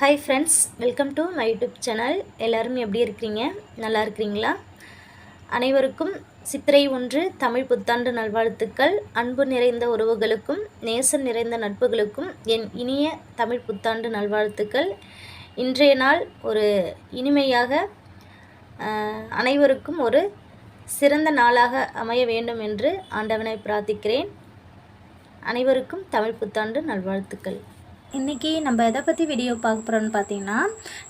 Hi friends welcome to my YouTube channel எல்லோரும் எப்படி இருக்கிறீங்க? நல்லா இருக்கிறீங்களா? அனைவருக்கும் சித்திரை ஒன்று தமிழ் புத்தாண்டு நல்வாழ்த்துக்கள். அன்பு நிறைந்த உறவுகளுக்கும் நேசம் நிறைந்த நட்புகளுக்கும் என் இனிய தமிழ் புத்தாண்டு நல்வாழ்த்துக்கள். இன்றைய நாள் ஒரு இனிமையாக அனைவருக்கும் ஒரு சிறந்த நாளாக அமைய வேண்டும் என்று ஆண்டவனை பிரார்த்திக்கிறேன். அனைவருக்கும் தமிழ் புத்தாண்டு நல்வாழ்த்துக்கள். இன்றைக்கி நம்ம எதை பற்றி வீடியோ பார்க்க போகிறோம்னு பார்த்தீங்கன்னா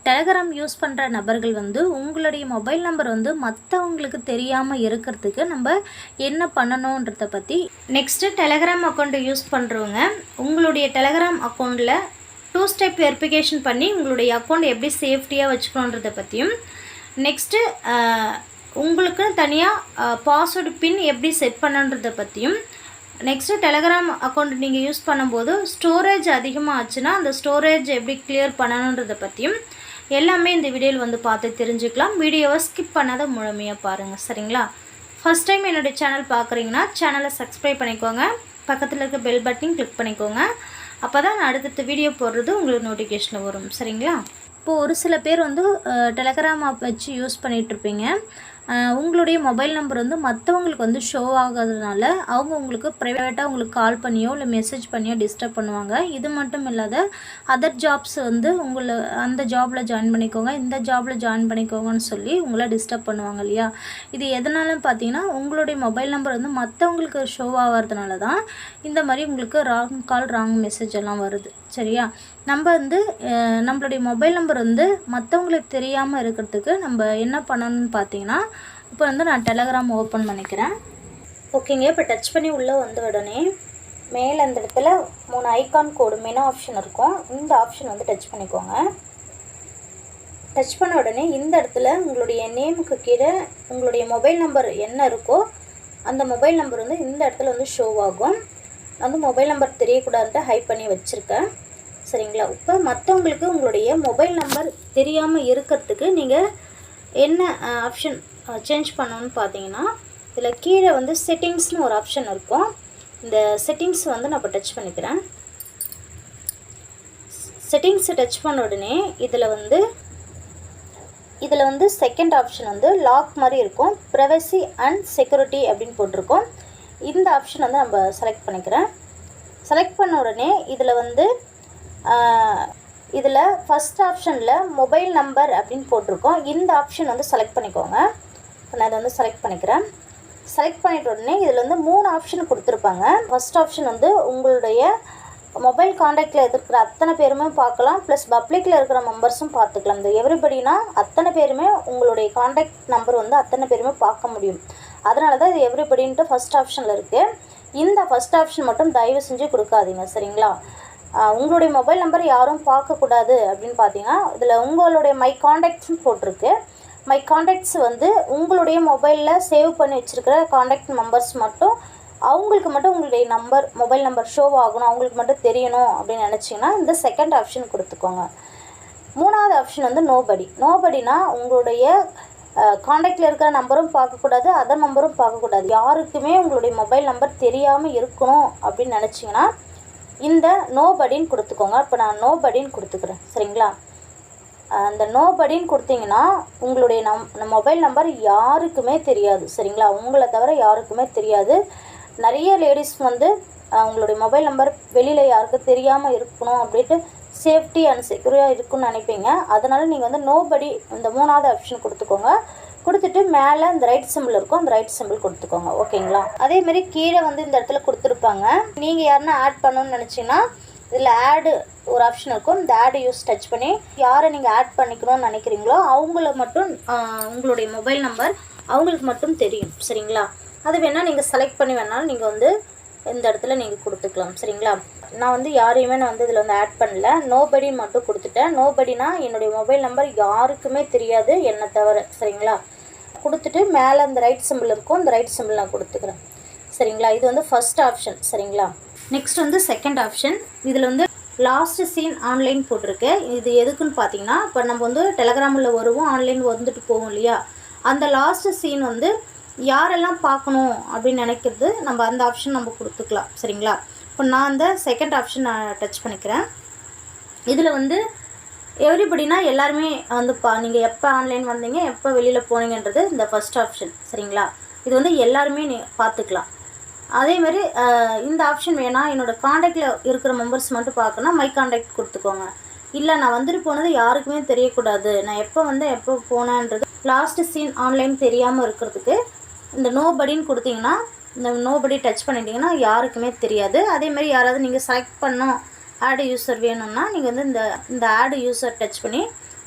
டெலகிராம் யூஸ் பண்ணுற நபர்கள் வந்து உங்களுடைய மொபைல் நம்பர் வந்து மற்றவங்களுக்கு தெரியாமல் இருக்கிறதுக்கு நம்ம என்ன பண்ணணுன்றத பற்றி நெக்ஸ்ட்டு டெலகிராம் அக்கௌண்ட்டை யூஸ் பண்ணுறவங்க உங்களுடைய டெலகிராம் அக்கௌண்ட்டில் டூ ஸ்டெப் வெரிஃபிகேஷன் பண்ணி உங்களுடைய அக்கௌண்ட் எப்படி சேஃப்டியாக வச்சுக்கணுன்றத பற்றியும் நெக்ஸ்ட்டு உங்களுக்கு தனியாக பாஸ்வேர்டு பின் எப்படி செட் பண்ணுன்றதை பற்றியும் நெக்ஸ்ட்டு டெலகிராம் அக்கௌண்ட் நீங்கள் யூஸ் பண்ணும்போது ஸ்டோரேஜ் அதிகமாக ஆச்சுன்னா அந்த ஸ்டோரேஜ் எப்படி கிளியர் பண்ணணுன்றதை பற்றியும் எல்லாமே இந்த வீடியோவில் வந்து பார்த்து தெரிஞ்சுக்கலாம். வீடியோவை ஸ்கிப் பண்ணாத முழுமையாக பாருங்கள் சரிங்களா? ஃபஸ்ட் டைம் என்னுடைய சேனல் பார்க்குறீங்கன்னா சேனலை சப்ஸ்கிரைப் பண்ணிக்கோங்க. பக்கத்தில் இருக்க பெல் பட்டன் கிளிக் பண்ணிக்கோங்க. அப்போ தான் நான் அடுத்தடுத்த வீடியோ போடுறது உங்களுக்கு நோட்டிஃபிகேஷனில் வரும் சரிங்களா? இப்போது ஒரு சில பேர் வந்து டெலகிராம் ஆப் வச்சு யூஸ் பண்ணிகிட்ருப்பீங்க உங்களுடைய மொபைல் நம்பர் வந்து மற்றவங்களுக்கு வந்து ஷோ ஆகாததுனால அவங்க உங்களுக்கு ப்ரைவேட்டாக உங்களுக்கு கால் பண்ணியோ இல்லை மெசேஜ் பண்ணியோ டிஸ்டர்ப் பண்ணுவாங்க. இது மட்டும் இல்லாத அதர் ஜாப்ஸ் வந்து உங்களை அந்த ஜாபில் ஜாயின் பண்ணிக்கோங்க இந்த ஜாபில் ஜாயின் பண்ணிக்கோங்கன்னு சொல்லி உங்களை டிஸ்டர்ப் பண்ணுவாங்க இல்லையா? இது எதனால பார்த்தீங்கன்னா உங்களுடைய மொபைல் நம்பர் வந்து மற்றவங்களுக்கு ஷோ ஆகிறதுனால தான் இந்த மாதிரி உங்களுக்கு ராங் கால் ராங் மெசேஜ் எல்லாம் வருது. சரியா? நம்ம வந்து நம்மளுடைய மொபைல் நம்பர் வந்து மற்றவங்களுக்கு தெரியாமல் இருக்கிறதுக்கு நம்ம என்ன பண்ணணும்னு பார்த்தீங்கன்னா இப்போ வந்து நான் டெலகிராம் ஓப்பன் பண்ணிக்கிறேன். ஓகேங்க இப்போ டச் பண்ணி உள்ளே வந்த உடனே மேலே அந்த இடத்துல மூணு ஐக்கான் கோடு மெனு ஆப்ஷன் இருக்கும். இந்த ஆப்ஷன் வந்து டச் பண்ணிக்கோங்க. டச் பண்ண உடனே இந்த இடத்துல உங்களுடைய நேமுக்கு கீழே உங்களுடைய மொபைல் நம்பர் என்ன இருக்கோ அந்த மொபைல் நம்பர் வந்து இந்த இடத்துல வந்து ஷோ ஆகும். நான் வந்து மொபைல் நம்பர் தெரியக்கூடாதுன்ட்டு ஹைப் பண்ணி வச்சுருக்கேன். சரிங்களா? இப்போ மற்றவங்களுக்கு உங்களுடைய மொபைல் நம்பர் தெரியாமல் இருக்கிறதுக்கு நீங்கள் என்ன ஆப்ஷன் சேஞ்ச் பண்ணணும்னு பார்த்தீங்கன்னா இதில் கீழே வந்து செட்டிங்ஸ்னு ஒரு ஆப்ஷன் இருக்கும். இந்த செட்டிங்ஸ் வந்து நான் இப்போ டச் பண்ணிக்கிறேன். செட்டிங்ஸை டச் பண்ண உடனே இதில் வந்து இதில் வந்து செகண்ட் ஆப்ஷன் வந்து லாக் மாதிரி இருக்கும். ப்ரைவசி அண்ட் செக்யூரிட்டி அப்படின்னு போட்டிருக்கோம். இந்த ஆப்ஷன் வந்து நம்ம செலக்ட் பண்ணிக்கிறேன். செலக்ட் பண்ண உடனே இதில் வந்து இதில் ஃபஸ்ட் ஆப்ஷனில் மொபைல் நம்பர் அப்படின்னு போட்டிருக்கோம். இந்த ஆப்ஷன் வந்து செலக்ட் பண்ணிக்கோங்க. இப்போ நான் இதை வந்து செலக்ட் பண்ணிக்கிறேன். செலக்ட் பண்ணிட்ட உடனே இதில் வந்து மூணு ஆப்ஷன் கொடுத்துருப்பாங்க. ஃபஸ்ட் ஆப்ஷன் வந்து உங்களுடைய மொபைல் காண்டாக்டில் இருக்கிற அத்தனை பேருமே பார்க்கலாம். ப்ளஸ் பப்ளிக்கில் இருக்கிற மெம்பர்ஸும் பார்த்துக்கலாம். இந்த எவ்ரிபடினா அத்தனை பேருமே உங்களுடைய காண்டாக்ட் நம்பர் வந்து அத்தனை பேருமே பார்க்க முடியும். அதனால தான் இது எவ்ரிபடின்ட்டு ஃபஸ்ட் ஆப்ஷனில் இருக்குது இந்த ஃபஸ்ட் ஆப்ஷன் மட்டும் தயவு செஞ்சு கொடுக்காதீங்க. சரிங்களா? உங்களுடைய மொபைல் நம்பர் யாரும் பார்க்கக்கூடாது அப்படின்னு பார்த்தீங்கன்னா இதில் உங்களுடைய மை காண்டாக்ட்ஸ்னு போட்டிருக்கு. மை காண்டாக்ட்ஸ் வந்து உங்களுடைய மொபைலில் சேவ் பண்ணி வச்சுருக்கிற காண்டாக்ட் நம்பர்ஸ் மட்டும் அவங்களுக்கு மட்டும் உங்களுடைய நம்பர் மொபைல் நம்பர் ஷோ ஆகணும் அவங்களுக்கு மட்டும் தெரியணும் அப்படின்னு நினச்சிங்கன்னா இந்த செகண்ட் ஆப்ஷன் கொடுத்துக்கோங்க. மூணாவது ஆப்ஷன் வந்து நோபடி நோபடினா உங்களுடைய காண்டாக்டில் இருக்கிற நம்பரும் பார்க்கக்கூடாது அதர் நம்பரும் பார்க்கக்கூடாது. யாருக்குமே உங்களுடைய மொபைல் நம்பர் தெரியாமல் இருக்கணும் அப்படின்னு நினச்சிங்கன்னா இந்த நோபடின்னு கொடுத்துக்கோங்க. இப்போ நான் நோபடின்னு கொடுத்துக்கிறேன். சரிங்களா? அந்த நோபடின்னு கொடுத்தீங்கன்னா உங்களுடைய நம் மொபைல் நம்பர் யாருக்குமே தெரியாது. சரிங்களா? உங்களை தவிர யாருக்குமே தெரியாது. நிறைய லேடிஸ் வந்து உங்களுடைய மொபைல் நம்பர் வெளியில் யாருக்கும் தெரியாமல் இருக்கணும் அப்படின்ட்டு சேஃப்டி அண்ட் செக்யூரியாக இருக்குன்னு நினைப்பீங்க. அதனால் நீங்கள் வந்து நோபடி இந்த மூணாவது ஆப்ஷன் கொடுத்துக்கோங்க. கொடுத்துட்டு மேலே இந்த ரைட் சிம்பிள் இருக்கும். அந்த ரைட் சிம்பிள் கொடுத்துக்கோங்க. ஓகேங்களா அதே மாதிரி கீழே வந்து இந்த இடத்துல கொடுத்துருப்பாங்க. நீங்கள் யாருன்னா ஆட் பண்ணணும்னு நினச்சிங்கன்னா இதில் ஆடு ஒரு ஆப்ஷன் இருக்கும். இந்த ஆடு யூஸ் டச் பண்ணி யாரை நீங்கள் ஆட் பண்ணிக்கணும்னு நினைக்கிறீங்களோ அவங்கள மட்டும் உங்களுடைய மொபைல் நம்பர் அவங்களுக்கு மட்டும் தெரியும். சரிங்களா? அது வேணால் நீங்கள் செலக்ட் பண்ணி வேணாலும் நீங்கள் வந்து இந்த இடத்துல நீங்கள் கொடுத்துக்கலாம். சரிங்களா? நான் வந்து யாரையுமே நான் வந்து இதில் வந்து ஆட் பண்ணல. நோபடின்னு மட்டும் கொடுத்துட்டேன். நோபடினா என்னுடைய மொபைல் நம்பர் யாருக்குமே தெரியாது. என்னை தவிர. சரிங்களா? கொடுத்துட்டு மேலே அந்த ரைட் சிம்பிள் இருக்கும். அந்த ரைட் சிம்பிள் நான் கொடுத்துக்கிறேன். சரிங்களா? இது வந்து ஃபர்ஸ்ட் ஆப்ஷன் சரிங்களா? நெக்ஸ்ட் வந்து செகண்ட் ஆப்ஷன் இதில் வந்து லாஸ்ட் சீன் ஆன்லைன் போட்டிருக்கு. இது எதுக்குன்னு பார்த்தீங்கன்னா இப்போ நம்ம வந்து டெலகிராமில் வருவோம் ஆன்லைன் வந்துட்டு போவோம் இல்லையா? அந்த லாஸ்ட் சீன் வந்து யாரெல்லாம் பார்க்கணும் அப்படின்னு நினைக்கிறது நம்ம அந்த ஆப்ஷன் நம்ம கொடுத்துக்கலாம். சரிங்களா? இப்போ நான் அந்த செகண்ட் ஆப்ஷன் நான் டச் பண்ணிக்கிறேன். இதில் வந்து எவ்ரிபடினா எல்லாருமே வந்து பா நீங்கள் எப்போ ஆன்லைன் வந்தீங்க எப்போ வெளியில் போனீங்கன்றது இந்த ஃபஸ்ட் ஆப்ஷன் சரிங்களா? இது வந்து எல்லாருமே நீ பார்த்துக்கலாம் அதேமாரி இந்த ஆப்ஷன் வேணாம் என்னோடய காண்டாக்டில் இருக்கிற மெம்பர்ஸ் மட்டும் பார்க்கணும் மை காண்டாக்ட் கொடுத்துக்கோங்க. இல்லை நான் வந்துட்டு போனது யாருக்குமே தெரியக்கூடாது. நான் எப்போ வந்து எப்போ போனேன்றது லாஸ்ட் சீன் ஆன்லைன் தெரியாமல் இருக்கிறதுக்கு இந்த நோ படின்னு கொடுத்தீங்கன்னா இந்த நோ படி டச் பண்ணிட்டீங்கன்னா யாருக்குமே தெரியாது. அதேமாதிரி யாராவது நீங்கள் செலக்ட் பண்ணோம் ஆடு யூஸர் வேணும்னா நீங்கள் வந்து இந்த இந்த ஆடு யூஸர் டச் பண்ணி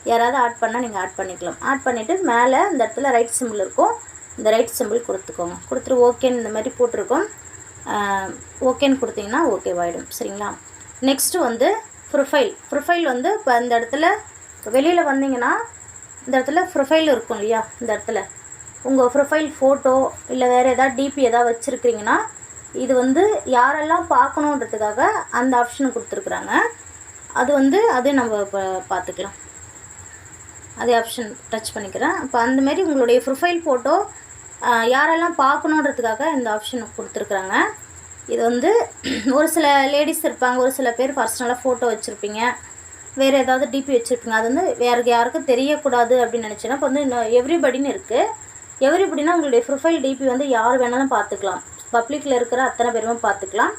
யாராவது ஆட் பண்ணால் நீங்கள் ஆட் பண்ணிக்கலாம். ஆட் பண்ணிவிட்டு மேலே இந்த இடத்துல ரைட் சிம்பிள் இருக்கும். இந்த ரைட் சிம்பிள் கொடுத்துக்கோங்க. கொடுத்துட்டு ஓகேன்னு இந்த மாதிரி போட்டிருக்கோம். ஓகேன்னு கொடுத்தீங்கன்னா ஓகேவாயிடும் சரிங்களா? நெக்ஸ்ட்டு வந்து ப்ரொஃபைல் ப்ரொஃபைல் வந்து இப்போ இந்த இடத்துல வெளியில் வந்தீங்கன்னா இந்த இடத்துல ப்ரொஃபைல் இருக்கும் இல்லையா? இந்த இடத்துல. உங்கள் ப்ரொஃபைல் ஃபோட்டோ இல்லை வேறு எதாவது டிபி எதாவது வச்சுருக்கிறீங்கன்னா இது வந்து யாரெல்லாம் பார்க்கணுன்றதுக்காக அந்த ஆப்ஷன் கொடுத்துருக்குறாங்க. அது வந்து அதே நம்ம இப்போ பார்த்துக்கலாம். அதே ஆப்ஷன் டச் பண்ணிக்கிறேன். இப்போ அந்தமாரி உங்களுடைய ப்ரொஃபைல் ஃபோட்டோ யாரெல்லாம் பார்க்கணுன்றதுக்காக இந்த ஆப்ஷன் கொடுத்துருக்குறாங்க. இது வந்து ஒரு சில லேடிஸ் இருப்பாங்க ஒரு சில பேர் பர்சனலாக ஃபோட்டோ வச்சுருப்பீங்க. வேறு ஏதாவது டிபி வச்சுருப்பீங்க. அது வந்து வேறு யாருக்கும் தெரியக்கூடாது அப்படின்னு நினச்சேன்னா இப்போ வந்து இன்னும் எவ்ரிபடின்னு இருக்குது எவ்ரிபடினா உங்களுடைய ப்ரொஃபைல் டிபி வந்து யார் வேணாலும் பார்த்துக்கலாம். பப்ளிக்கில் இருக்கிற அத்தனை பேருமே பார்த்துக்கலாம்.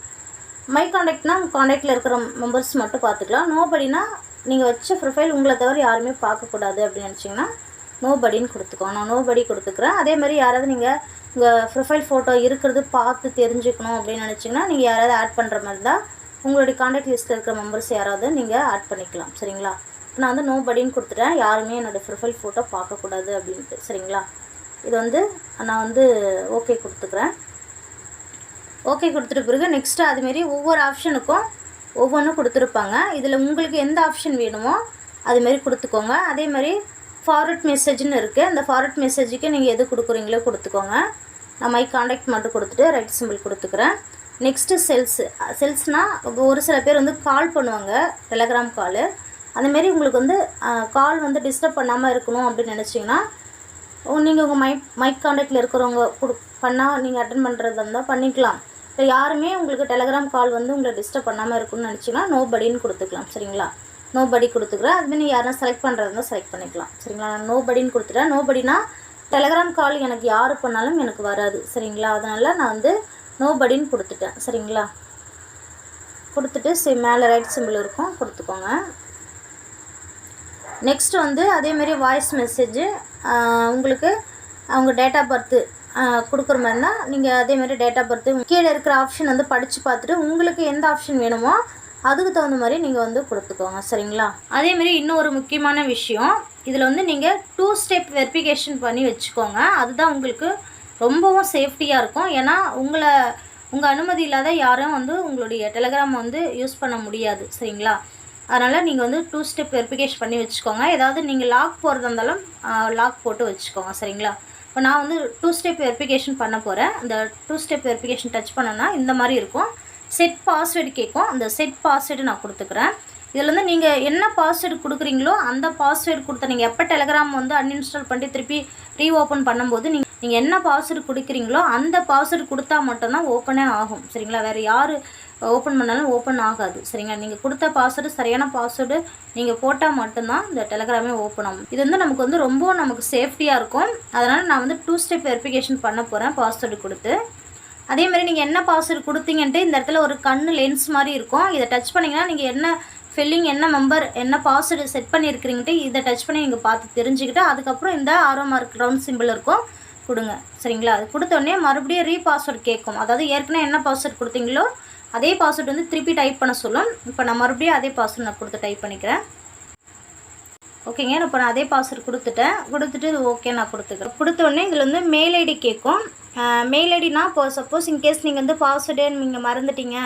மை காண்டாக்ட்னா காண்டாக்டில் இருக்கிற மெம்பர்ஸ் மட்டும் பார்த்துக்கலாம். நோபடினா நீங்கள் வச்ச ப்ரொஃபைல் உங்களை தவிர யாருமே பார்க்கக்கூடாது அப்படின்னு நினச்சிங்கன்னா நோபடின்னு கொடுத்துக்கோங்க நான் நோபடி கொடுத்துக்கிறேன். அதே மாதிரி யாராவது நீங்கள் உங்கள் ப்ரொஃபைல் ஃபோட்டோ இருக்கிறது பார்த்து தெரிஞ்சுக்கணும் அப்படின்னு நினச்சிங்கன்னா நீங்கள் யாராவது ஆட் பண்ணுற மாதிரி தான் உங்களுடைய காண்டாக்ட் லிஸ்ட்டில் இருக்கிற மெம்பர்ஸ் யாராவது நீங்கள் ஆட் பண்ணிக்கலாம். சரிங்களா? இப்போ நான் வந்து நோபடின்னு கொடுத்துட்டேன். யாருமே என்னோடய ப்ரொஃபைல் ஃபோட்டோ பார்க்கக்கூடாது அப்படின்ட்டு. சரிங்களா? இது வந்து நான் வந்து ஓகே கொடுத்துக்கிறேன். ஓகே கொடுத்துட்டு பிறகு நெக்ஸ்ட்டு அதுமாரி ஒவ்வொரு ஆப்ஷனுக்கும் ஒவ்வொன்றும் கொடுத்துருப்பாங்க. இதில் உங்களுக்கு எந்த ஆப்ஷன் வேணுமோ அதுமாரி கொடுத்துக்கோங்க. அதே மாதிரி ஃபார்வர்ட் மெசேஜ்னு இருக்குது அந்த ஃபார்வர்ட் மெசேஜுக்கு நீங்கள் எது கொடுக்குறீங்களோ கொடுத்துக்கோங்க. நான் மை காண்டாக்ட் மட்டும் கொடுத்துட்டு ரைட் சிம்பிள் கொடுத்துக்கிறேன். நெக்ஸ்ட்டு செல்ஸு செல்ஸ்னால் ஒரு சில பேர் வந்து கால் பண்ணுவாங்க. டெலகிராம் காலு அந்தமாரி உங்களுக்கு வந்து கால் வந்து டிஸ்டர்ப் பண்ணாமல் இருக்கணும் அப்படின்னு நினச்சிங்கன்னா நீங்கள் உங்கள் மைக் மைக் காண்டாக்டில் இருக்கிறவங்க கொடு பண்ணால் நீங்கள் அட்டன் பண்ணுறதா இருந்தால் பண்ணிக்கலாம். இப்போ யாருமே உங்களுக்கு டெலகிராம் கால் வந்து உங்களை டிஸ்டர்ப் பண்ணாமல் இருக்குன்னு நினச்சிங்கன்னா நோ படின்னு கொடுத்துக்கலாம். சரிங்களா? நோ படி கொடுத்துக்கிறேன் அதுமாரி நீங்கள் யாரும் செலக்ட் பண்ணுறதா இருந்தால் செலக்ட் பண்ணிக்கலாம். சரிங்களா? நான் நோ படின்னு கொடுத்துட்டேன். நோ படினா டெலகிராம் கால் எனக்கு யார் பண்ணாலும் எனக்கு வராது. சரிங்களா? அதனால் நான் வந்து நோ படின்னு கொடுத்துட்டேன். சரிங்களா? கொடுத்துட்டு சி மேலே ரைட் சிம்பிள் இருக்கும். கொடுத்துக்கோங்க. நெக்ஸ்ட் வந்து அதேமாரி வாய்ஸ் மெசேஜு உங்களுக்கு அவங்க டேட் ஆஃப் பர்த்து கொடுக்குற மாதிரினா நீங்கள் அதேமாதிரி டேட் ஆஃப் பர்த்து கீழே இருக்கிற ஆப்ஷன் வந்து படித்து பார்த்துட்டு உங்களுக்கு எந்த ஆப்ஷன் வேணுமோ அதுக்கு தகுந்த மாதிரி நீங்கள் வந்து கொடுத்துக்கோங்க சரிங்களா? அதேமாரி இன்னொரு முக்கியமான விஷயம் இதில் வந்து நீங்கள் டூ ஸ்டெப் வெரிஃபிகேஷன் பண்ணி வச்சுக்கோங்க. அதுதான் உங்களுக்கு ரொம்பவும் சேஃப்டியாக இருக்கும். ஏன்னா உங்களை உங்கள் அனுமதி இல்லாத யாரும் வந்து உங்களுடைய டெலகிராம் வந்து யூஸ் பண்ண முடியாது சரிங்களா? அதனால் நீங்கள் வந்து டூ ஸ்டெப் வெரிஃபிகேஷன் பண்ணி வச்சுக்கோங்க. ஏதாவது நீங்கள் லாக் போகிறதா இருந்தாலும் லாக் போட்டு வச்சுக்கோங்க சரிங்களா? இப்போ நான் வந்து டூ ஸ்டெப் வெரிஃபிகேஷன் பண்ண போகிறேன் இந்த டூ ஸ்டெப் வெரிஃபிகேஷன் டச் பண்ணோன்னா இந்த மாதிரி இருக்கும். செட் பாஸ்வேர்டு கேட்கும் அந்த செட் பாஸ்வேர்டு நான் கொடுத்துக்கிறேன். இதில் வந்து நீங்கள் என்ன பாஸ்வேர்டு கொடுக்குறீங்களோ அந்த பாஸ்வேர்டு கொடுத்த நீங்கள் எப்போ டெலகிராம் வந்து அன்இன்ஸ்டால் பண்ணி திருப்பி ரீ ஓப்பன் பண்ணும்போது நீங்கள் நீங்கள் என்ன பாஸ்வேர்டு கொடுக்குறீங்களோ அந்த பாஸ்வேர்டு கொடுத்தா மட்டும்தான் ஓப்பனே ஆகும். சரிங்களா? வேறு யார் ஓப்பன் பண்ணாலும் ஓப்பன் ஆகாது. சரிங்களா? நீங்கள் கொடுத்த பாஸ்வேர்டு சரியான பாஸ்வேர்டு நீங்கள் போட்டால் மட்டும்தான் இந்த டெலகிராமே ஓப்பன் ஆகும். இது வந்து நமக்கு வந்து ரொம்ப நமக்கு சேஃப்டியாக இருக்கும். அதனால் நான் வந்து டூ ஸ்டெப் வெரிஃபிகேஷன் பண்ண போகிறேன் பாஸ்வேர்டு கொடுத்து. அதே மாதிரி நீங்கள் என்ன பாஸ்வேர்டு கொடுத்தீங்கன்ட்டு இந்த இடத்துல ஒரு கண் லென்ஸ் மாதிரி இருக்கும். இதை டச் பண்ணிங்கன்னா நீங்கள் என்ன ஃபில்லிங் என்ன மெம்பர் என்ன பாஸ்வேர்டு செட் பண்ணியிருக்கிறீங்கட்டு இதை டச் பண்ணி நீங்கள் பார்த்து தெரிஞ்சுக்கிட்டு அதுக்கப்புறம் இந்த ஆரோ மார்க் ரவுண்ட் சிம்பிள் இருக்கும் கொடுங்க. சரிங்களா? அது கொடுத்தோடனே மறுபடியும் ரீ பாஸ்வேர்டு கேட்கும். அதாவது ஏற்கனவே என்ன பாஸ்வேர்டு கொடுத்தீங்களோ அதே பாஸ்வேர்டு வந்து திருப்பி டைப் பண்ண சொல்லும். இப்போ நான் மறுபடியும் அதே பாஸ்வேர்டு நான் கொடுத்து டைப் பண்ணிக்கிறேன். ஓகேங்க இப்போ நான் அதே பாஸ்வேர்டு கொடுத்துட்டேன். கொடுத்துட்டு இது ஓகே நான் கொடுத்துக்கிறேன். கொடுத்தோடனே இதில் வந்து மெயில் ஐடி கேட்கும். மெயில் ஐடினா இப்போ சப்போஸ் இன்கேஸ் நீங்கள் வந்து பாஸ்வேர்டே நீங்கள் மறந்துட்டீங்க.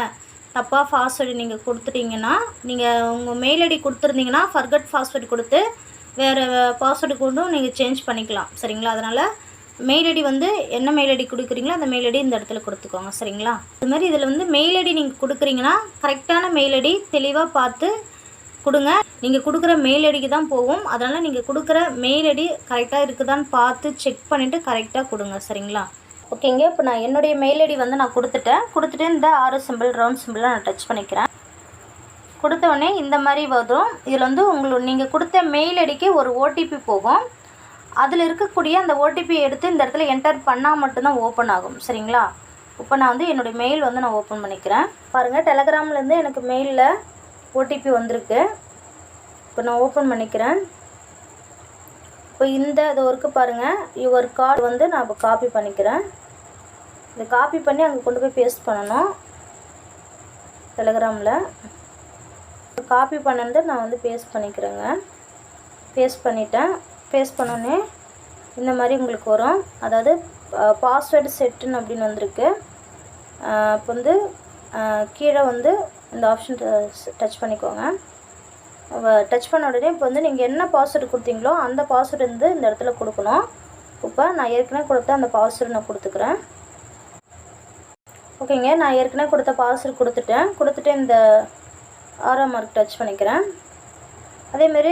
தப்பாக பாஸ்வேர்டு நீங்கள் கொடுத்துட்டீங்கன்னா நீங்கள் உங்கள் மெயில் ஐடி கொடுத்துருந்தீங்கன்னா ஃபர்கட் பாஸ்வேர்டு கொடுத்து வேறு பாஸ்வேர்டு கொண்டும் நீங்கள் சேஞ்ச் பண்ணிக்கலாம். சரிங்களா? அதனால் மெயில் ஐடி வந்து என்ன மெயில் ஐடி கொடுக்குறீங்களோ அந்த மெயில் ஐடி இந்த இடத்துல கொடுத்துக்கோங்க சரிங்களா? அது மாதிரி இதில் வந்து மெயில் ஐடி நீங்கள் கொடுக்குறீங்கன்னா கரெக்டான மெயில் ஐடி தெளிவாக பார்த்து கொடுங்க. நீங்கள் கொடுக்குற மெயில் ஐடிக்கு தான் போகும். அதனால் நீங்கள் கொடுக்குற மெயில் ஐடி கரெக்டாக இருக்குதான்னு பார்த்து செக் பண்ணிவிட்டு கரெக்டாக கொடுங்க சரிங்களா? ஓகேங்க இப்போ நான் என்னுடைய மெயில் ஐடி வந்து நான் கொடுத்துட்டேன். கொடுத்துட்டு இந்த ஆறு சிம்பிள் ரவுண்ட் சிம்பிளாக நான் டச் பண்ணிக்கிறேன். கொடுத்தவொடனே இந்த மாதிரி வரும். இதில் வந்து உங்களோட நீங்கள் கொடுத்த மெயில் ஐடிக்கு ஒரு ஓடிபி போகும். அதில் இருக்கக்கூடிய அந்த ஓடிபி எடுத்து இந்த இடத்துல என்டர் பண்ணால் மட்டும்தான் ஓப்பன் ஆகும். சரிங்களா? இப்போ நான் வந்து என்னுடைய மெயில் வந்து நான் ஓப்பன் பண்ணிக்கிறேன். பாருங்கள் டெலகிராம்லேருந்து எனக்கு மெயிலில் ஓடிபி வந்திருக்கு. இப்போ நான் ஓப்பன் பண்ணிக்கிறேன். இப்போ இந்த இது ஒர்க்கு பாருங்கள் யுவர் கார்டு வந்து நான் இப்போ காப்பி பண்ணிக்கிறேன். இதை காப்பி பண்ணி அங்கே கொண்டு போய் பேஸ்ட் பண்ணணும். டெலகிராமில் காப்பி பண்ணது நான் வந்து பேஸ்ட் பண்ணிக்கிறேங்க. பேஸ்ட் பண்ணிட்டேன். பேஸ்ட் பண்ணோன்னே இந்த மாதிரி உங்களுக்கு வரும். அதாவது பாஸ்வேர்டு செட்டுன்னு அப்படின்னு வந்திருக்கு. இப்போ வந்து கீழே வந்து இந்த ஆப்ஷன் டச் பண்ணிக்கோங்க. டச் பண்ண உடனே இப்போ வந்து நீங்கள் என்ன பாஸ்வேர்டு கொடுத்தீங்களோ அந்த பாஸ்வேர்டு வந்து இந்த இடத்துல கொடுக்கணும். இப்போ நான் ஏற்கனவே கொடுத்த அந்த பாஸ்வேர்டு நான் கொடுத்துக்கிறேன். ஓகேங்க நான் ஏற்கனவே கொடுத்த பாஸ்வேர்டு கொடுத்துட்டேன். கொடுத்துட்டு இந்த ஆறாம் மார்க் டச் பண்ணிக்கிறேன். அதேமாரி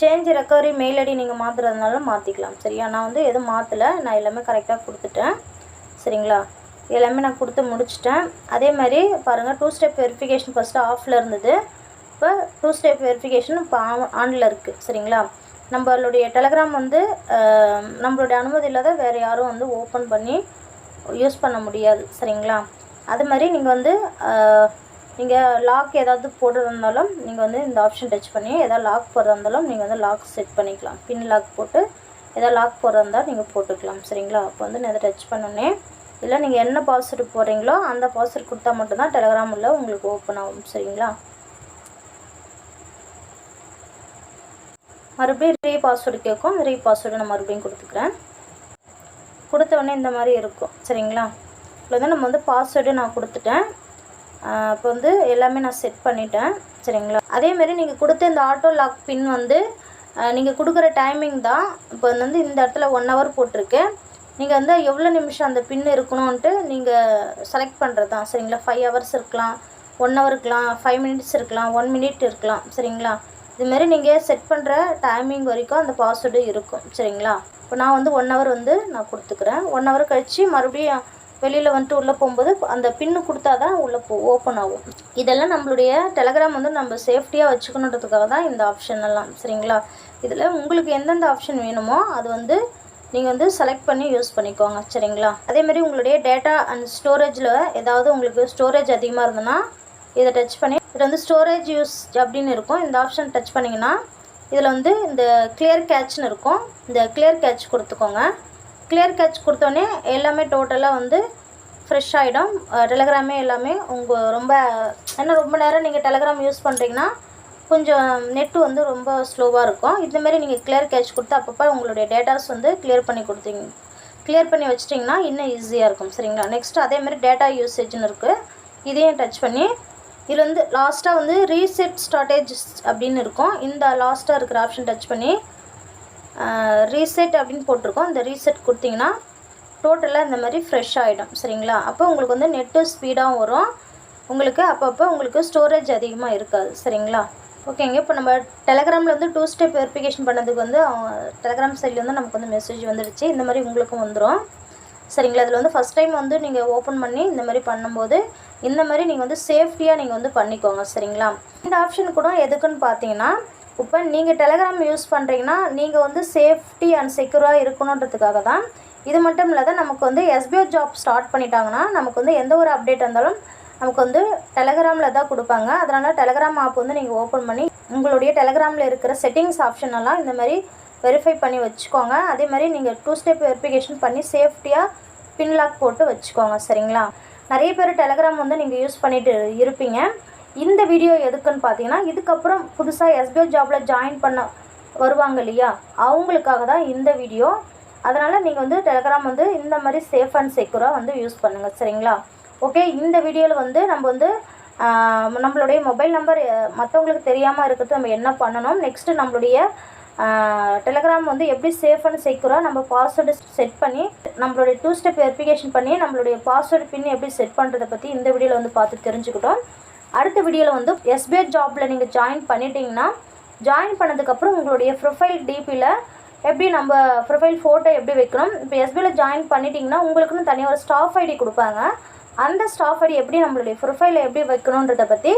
சேஞ்ச் ரெக்கவரி மெயில் ஐடி நீங்கள் மாற்றுறதுனால மாற்றிக்கலாம் சரியா? நான் வந்து எதுவும் மாற்றலை நான் எல்லாமே கரெக்டாக கொடுத்துட்டேன். சரிங்களா? எல்லாமே நான் கொடுத்து முடிச்சிட்டேன். அதே மாதிரி பாருங்கள் டூ ஸ்டெப் வெரிஃபிகேஷன் ஃபஸ்ட்டு ஆஃபில் இருந்தது. இப்போ டூ ஸ்டெப் வெரிஃபிகேஷன் இப்போ ஆனில் இருக்குது சரிங்களா? நம்மளுடைய டெலகிராம் வந்து நம்மளுடைய அனுமதி இல்லாத வேறு யாரும் வந்து ஓப்பன் பண்ணி யூஸ் பண்ண முடியாது. சரிங்களா? அது மாதிரி நீங்கள் வந்து நீங்கள் லாக் ஏதாவது போடுறதா இருந்தாலும் நீங்கள் வந்து இந்த ஆப்ஷன் டச் பண்ணி எதாவது லாக் போடுறதா இருந்தாலும் நீங்கள் வந்து லாக் செட் பண்ணிக்கலாம். பின் லாக் போட்டு ஏதாவது லாக் போடுறதா இருந்தால் நீங்கள் போட்டுக்கலாம். சரிங்களா? அப்போ வந்து நான் எதை டச் பண்ணோன்னே இல்லை நீங்கள் என்ன பாஸ்வேர்டு போடுறீங்களோ அந்த பாஸ்வேர்டு கொடுத்தா மட்டும்தான் டெலகிராம் உள்ள உங்களுக்கு ஓப்பன் ஆகும். சரிங்களா? மறுபடியும் ரீ பாஸ்வேர்டு கேட்கும் அந்த ரீ பாஸ்வேர்டு நான் மறுபடியும் கொடுத்துக்கிறேன். கொடுத்த உடனே இந்த மாதிரி இருக்கும். சரிங்களா? இதில் வந்து நம்ம வந்து பாஸ்வேர்டு நான் கொடுத்துட்டேன். இப்போ வந்து எல்லாமே நான் செட் பண்ணிட்டேன் சரிங்களா? அதேமாரி நீங்கள் கொடுத்த இந்த ஆட்டோ லாக் பின் வந்து நீங்கள் கொடுக்குற டைமிங் தான் இப்போ வந்து இந்த இடத்துல ஒன் ஹவர் போட்டிருக்கேன் நீங்கள் வந்து எவ்வளோ நிமிஷம் அந்த பின் இருக்கணும்ன்ட்டு நீங்கள் செலக்ட் பண்ணுறது தான் சரிங்களா? ஃபைவ் ஹவர்ஸ் இருக்கலாம் ஒன் ஹவர் இருக்கலாம் ஃபைவ் மினிட்ஸ் இருக்கலாம் ஒன் மினிட் இருக்கலாம் சரிங்களா? இதுமாரி நீங்கள் செட் பண்ணுற டைமிங் வரைக்கும் அந்த பாஸ்வேர்டு இருக்கும் சரிங்களா? இப்போ நான் வந்து ஒன் ஹவர் வந்து நான் கொடுத்துக்கிறேன். ஒன் ஹவர் கழித்து மறுபடியும் வெளியில் வந்துட்டு உள்ளே போகும்போது அந்த பின்னு கொடுத்தா தான் உள்ளே போ ஓப்பன் ஆகும். இதெல்லாம் நம்மளுடைய டெலகிராம் வந்து நம்ம சேஃப்டியாக வச்சுக்கணுன்றதுக்காக தான் இந்த ஆப்ஷன் எல்லாம் சரிங்களா? இதில் உங்களுக்கு எந்தெந்த ஆப்ஷன் வேணுமோ அது வந்து நீங்கள் வந்து செலக்ட் பண்ணி யூஸ் பண்ணிக்கோங்க சரிங்களா? அதேமாரி உங்களுடைய டேட்டா அண்ட் ஸ்டோரேஜில் ஏதாவது உங்களுக்கு ஸ்டோரேஜ் அதிகமாக இருந்ததுன்னா இதை டச் பண்ணி இது வந்து ஸ்டோரேஜ் யூஸ் அப்படின்னு இருக்கும். இந்த ஆப்ஷன் டச் பண்ணிங்கன்னா இதில் வந்து இந்த கிளியர் கேட்ச்னு இருக்கும். இந்த கிளியர் கேட்ச் கொடுத்துக்கோங்க. கிளியர் கேட்ச் கொடுத்தோன்னே எல்லாமே டோட்டலாக வந்து ஃப்ரெஷ் ஆகிடும் டெலகிராமே எல்லாமே உங்கள் ரொம்ப ஏன்னா ரொம்ப நேரம் நீங்கள் டெலகிராம் யூஸ் பண்ணுறீங்கன்னா கொஞ்சம் நெட்டு வந்து ரொம்ப ஸ்லோவாக இருக்கும். இந்தமாரி நீங்கள் கிளியர் கேட்ச் கொடுத்து அப்பப்போ உங்களுடைய டேட்டாஸ் வந்து கிளியர் பண்ணி கொடுத்தீங்க கிளியர் பண்ணி வச்சிட்டிங்கன்னா இன்னும் ஈஸியாக இருக்கும். சரிங்களா? நெக்ஸ்ட் அதேமாதிரி டேட்டா யூசேஜ்னு இருக்குது இதையும் டச் பண்ணி இதில் வந்து லாஸ்ட்டாக வந்து ரீசெட் ஸ்டார்டேஜ் அப்படின்னு இருக்கும். இந்த லாஸ்ட்டாக இருக்கிற ஆப்ஷன் டச் பண்ணி ரீசெட் அப்படின்னு போட்டிருக்கோம். இந்த ரீசெட் கொடுத்தீங்கன்னா டோட்டலாக இந்த மாதிரி ஃப்ரெஷ் ஆகிடும் சரிங்களா? அப்போ உங்களுக்கு வந்து நெட்டு ஸ்பீடாகவும் வரும். உங்களுக்கு அப்பப்போ உங்களுக்கு ஸ்டோரேஜ் அதிகமாக இருக்காது. சரிங்களா? ஓகேங்க இப்போ நம்ம டெலகிராமில் வந்து டூ ஸ்டெப் வெரிஃபிகேஷன் பண்ணதுக்கு வந்து டெலகிராம் சைடில் வந்து நமக்கு வந்து மெசேஜ் வந்துடுச்சு. இந்த மாதிரி உங்களுக்கும் வந்துடும் சரிங்களா? இதில் வந்து ஃபஸ்ட் டைம் வந்து நீங்கள் ஓப்பன் பண்ணி இந்த மாதிரி பண்ணும்போது இந்த மாதிரி நீங்கள் வந்து சேஃப்டியாக நீங்கள் வந்து பண்ணிக்கோங்க. சரிங்களா? இந்த ஆப்ஷன் கூட எதுக்குன்னு பார்த்தீங்கன்னா இப்போ நீங்கள் டெலகிராம் யூஸ் பண்ணுறீங்கன்னா நீங்கள் வந்து சேஃப்டி அண்ட் செக்யூராக இருக்கணுன்றதுக்காக தான். இது மட்டும் இல்லாத நமக்கு வந்து எஸ்பிஓ ஜாப் ஸ்டார்ட் பண்ணிட்டாங்கன்னா நமக்கு வந்து எந்த ஒரு அப்டேட் இருந்தாலும் நமக்கு வந்து டெலகிராமில் தான் கொடுப்பாங்க. அதனால் டெலகிராம் ஆப் வந்து நீங்கள் ஓப்பன் பண்ணி உங்களுடைய டெலகிராமில் இருக்கிற செட்டிங்ஸ் ஆப்ஷன் எல்லாம் இந்த மாதிரி வெரிஃபை பண்ணி வச்சுக்கோங்க. அதே மாதிரி நீங்கள் டூ ஸ்டெப் வெரிஃபிகேஷன் பண்ணி சேஃப்டியாக பின்லாக் போட்டு வச்சுக்கோங்க சரிங்களா? நிறைய பேர் டெலகிராம் வந்து நீங்கள் யூஸ் பண்ணிட்டு இருப்பீங்க. இந்த வீடியோ எதுக்குன்னு பார்த்தீங்கன்னா இதுக்கப்புறம் புதுசாக எஸ்பிஓ ஜாபில் ஜாயின் பண்ண வருவாங்க இல்லையா? அவங்களுக்காக தான் இந்த வீடியோ அதனால் நீங்கள் வந்து டெலகிராம் வந்து இந்த மாதிரி சேஃப் அண்ட் செக்யூராக வந்து யூஸ் பண்ணுங்கள் சரிங்களா? ஓகே இந்த வீடியோவில் வந்து நம்ம வந்து நம்மளுடைய மொபைல் நம்பர் மற்றவங்களுக்கு தெரியாமல் இருக்கிறது நம்ம என்ன பண்ணணும்? நெக்ஸ்ட்டு நம்மளுடைய டெலகிராம் வந்து எப்படி சேஃப் அண்ட் செக்யூராக நம்ம பாஸ்வேர்டு செட் பண்ணி நம்மளுடைய டூ ஸ்டெப் வெரிஃபிகேஷன் பண்ணி நம்மளுடைய பாஸ்வேர்டு பின் எப்படி செட் பண்ணுறதை பற்றி இந்த வீடியோவில் வந்து பார்த்து தெரிஞ்சுக்கிட்டோம். அடுத்த வீடியோவில் வந்து எஸ்பிஐ ஜாப்பில் நீங்கள் ஜாயின் பண்ணிட்டீங்கன்னா ஜாயின் பண்ணதுக்கப்புறம் உங்களுடைய ப்ரொஃபைல் டிபியில் எப்படி நம்ம ப்ரொஃபைல் ஃபோட்டோ எப்படி வைக்கணும்? இப்போ எஸ்பிஐயில் ஜாயின் பண்ணிட்டீங்கன்னா உங்களுக்குன்னு தனியாக ஒரு ஸ்டாஃப் ஐடி கொடுப்பாங்க. அந்த ஸ்டாஃப் ஐடி எப்படி நம்மளுடைய ப்ரொஃபைலை எப்படி வைக்கணுன்றதை பற்றி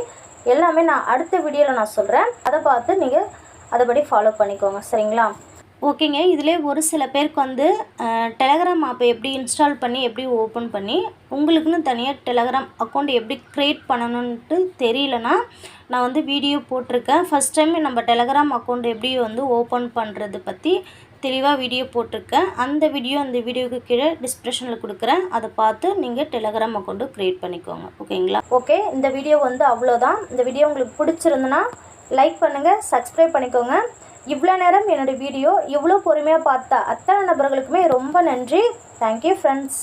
எல்லாமே நான் அடுத்த வீடியோவில் நான் சொல்கிறேன் அதை பார்த்து நீங்கள் அதைப்படி ஃபாலோ பண்ணிக்கோங்க. சரிங்களா? ஓகேங்க. இதிலே ஒரு சில பேருக்கு வந்து டெலகிராம் ஆப்பை எப்படி இன்ஸ்டால் பண்ணி எப்படி ஓப்பன் பண்ணி உங்களுக்குன்னு தனியாக டெலகிராம் அக்கௌண்ட் எப்படி க்ரியேட் பண்ணணுன்ட்டு தெரியலனா நான் வந்து வீடியோ போட்டிருக்கேன். ஃபஸ்ட் டைம் நம்ம டெலகிராம் அக்கௌண்ட் எப்படி வந்து ஓப்பன் பண்ணுறது பற்றி தெளிவாக வீடியோ போட்டிருக்கேன். அந்த வீடியோ அந்த வீடியோவுக்கு கீழே டிஸ்கிரிப்ஷனில் கொடுக்குறேன். அதை பார்த்து நீங்கள் டெலகிராம் அக்கௌண்ட்டு க்ரியேட் பண்ணிக்கோங்க. ஓகேங்களா? ஓகே இந்த வீடியோ வந்து அவ்வளோதான். இந்த வீடியோ உங்களுக்கு பிடிச்சிருந்துன்னா லைக் பண்ணுங்கள் சப்ஸ்கிரைப் பண்ணிக்கோங்க. இவ்வளோ நேரம் என்னோடய வீடியோ இவ்வளோ பொறுமையாக பார்த்த அத்தனை நபர்களுக்குமே ரொம்ப நன்றி. Thank you friends